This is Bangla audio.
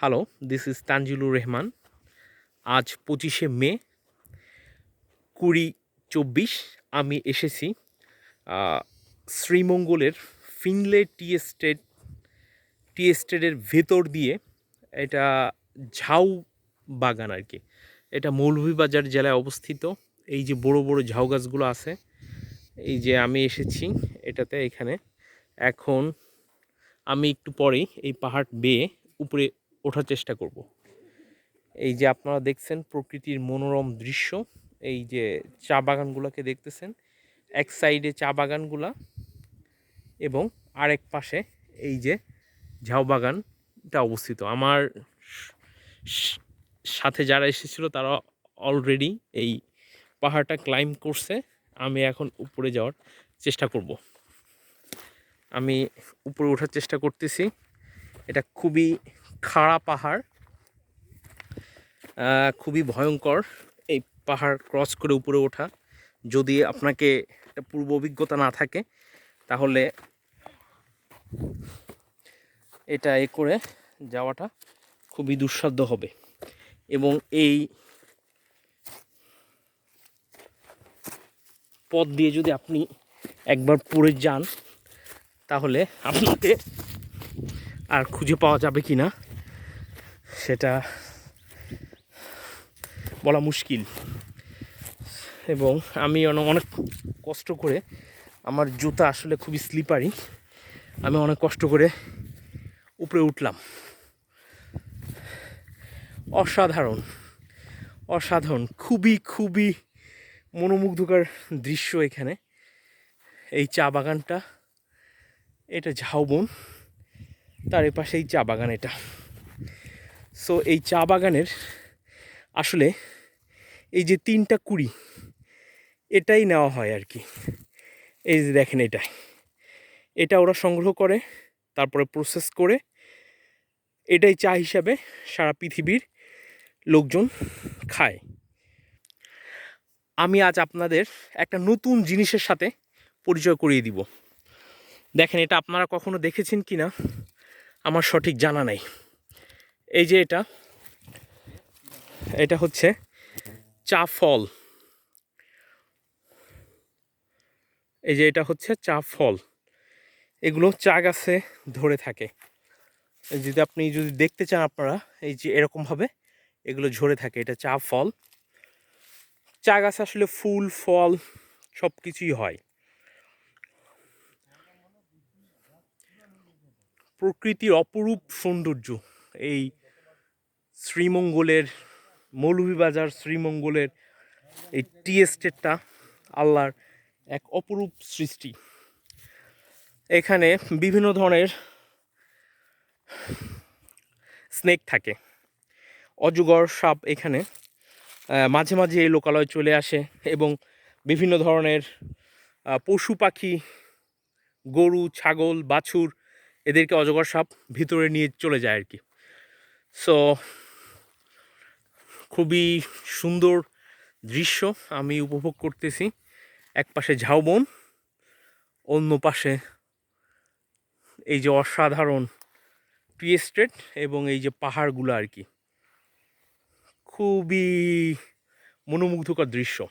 Hello this is Tanzilur Rahman আজ পঁচিশে মে, কুড়ি চব্বিশ, আমি এসেছি শ্রীমঙ্গলের ফিনলে টি এস্টেট, টি এস্টেটের ভেতর দিয়ে এটা ঝাউ বাগান আর কি। এটা মৌলভীবাজার জেলায় অবস্থিত। এই যে বড় বড় ঝাউ গাছগুলো আছে, এই যে আমি এসেছি এটাতে এখানে। এখন আমি একটু পরেই এই পাহাড় বেয়ে উপরে ওঠার চেষ্টা করব। এই যে আপনারা দেখছেন প্রকৃতির মনোরম দৃশ্য, এই যে চা বাগানগুলোকে দেখতেছেন, এক সাইডে চা বাগানগুলা এবং আরেক পাশে এই যে ঝাউ বাগানটা অবস্থিত। আমার সাথে যারা এসেছিল তারা অলরেডি এই পাহাড়টা ক্লাইম্ব করছে। আমি এখন উপরে যাওয়ার চেষ্টা করব। আমি উপরে ওঠার চেষ্টা করতেছি। এটা খুবই খাড়া পাহাড়। খুবই ভয়ঙ্কর এই পাহাড় ক্রস করে উপরে ওঠা। যদি আপনাকে একটা পূর্ব অভিজ্ঞতা না থাকে, তাহলে এটা এ করে যাওয়াটা খুবই দুঃসাধ্য হবে। এবং এই পথ দিয়ে যদি আপনি একবার পড়ে যান, তাহলে আপনাকে আর খুঁজে পাওয়া যাবে কি না সেটা বলা মুশকিল। এবং আমি অনেক কষ্ট করে আমার জুতা আসলে খুবই স্লিপারি আমি অনেক কষ্ট করে উপরে উঠলাম। অসাধারণ। অসাধারণ। খুবই খুবই মনোমুগ্ধকর দৃশ্য এখানে। এই চা বাগানটা, এটা ঝাউবন। তার এপাশে এই চা বাগান এটা। সো এই চা বাগানের আসলে এই যে তিনটা কুড়ি, এটাই নেওয়া হয় আর কি। এই যে দেখেন এটা। এটা ওরা সংগ্রহ করে, তারপরে প্রসেস করে, এটাই চা হিসাবে সারা পৃথিবীর লোকজন খায়। আমি আজ আপনাদের একটা নতুন জিনিসের সাথে পরিচয় করিয়ে দিব। দেখেন এটা আপনারা কখনো দেখেছেন কি না আমার সঠিক জানা নাই। এই যে এটা এটা হচ্ছে চা ফল এই যে এটা হচ্ছে চা ফল এগুলো চা গাছে ধরে থাকে। যদি আপনি যদি দেখতে চান আপনারা, এই যে এরকমভাবে এগুলো ঝরে থাকে, এটা চা ফল চা গাছে আসলে ফুল, ফল সব কিছুই হয়। প্রকৃতির অপরূপ সৌন্দর্য, এই শ্রীমঙ্গলের মৌলভীবাজার, শ্রীমঙ্গলের এই টি এস্টেটটা আল্লাহর এক অপরূপ সৃষ্টি। এখানে বিভিন্ন ধরনের স্নেক থাকে। অজগর সাপ এখানে মাঝে মাঝে এই লোকালয়ে চলে আসে এবং বিভিন্ন ধরনের পশু পাখি, গরু, ছাগল, বাছুর, এদেরকে অজগর সাপ ভিতরে নিয়ে চলে যায় আর কি। সো খুবই সুন্দর দৃশ্য আমি উপভোগ করতেছি। এক পাশে ঝাউবন অন্য পাশে এই যে অসাধারণ টি এস্টেট এবং এই যে পাহাড়গুলো আর কি। খুবই মনোমুগ্ধকর দৃশ্য।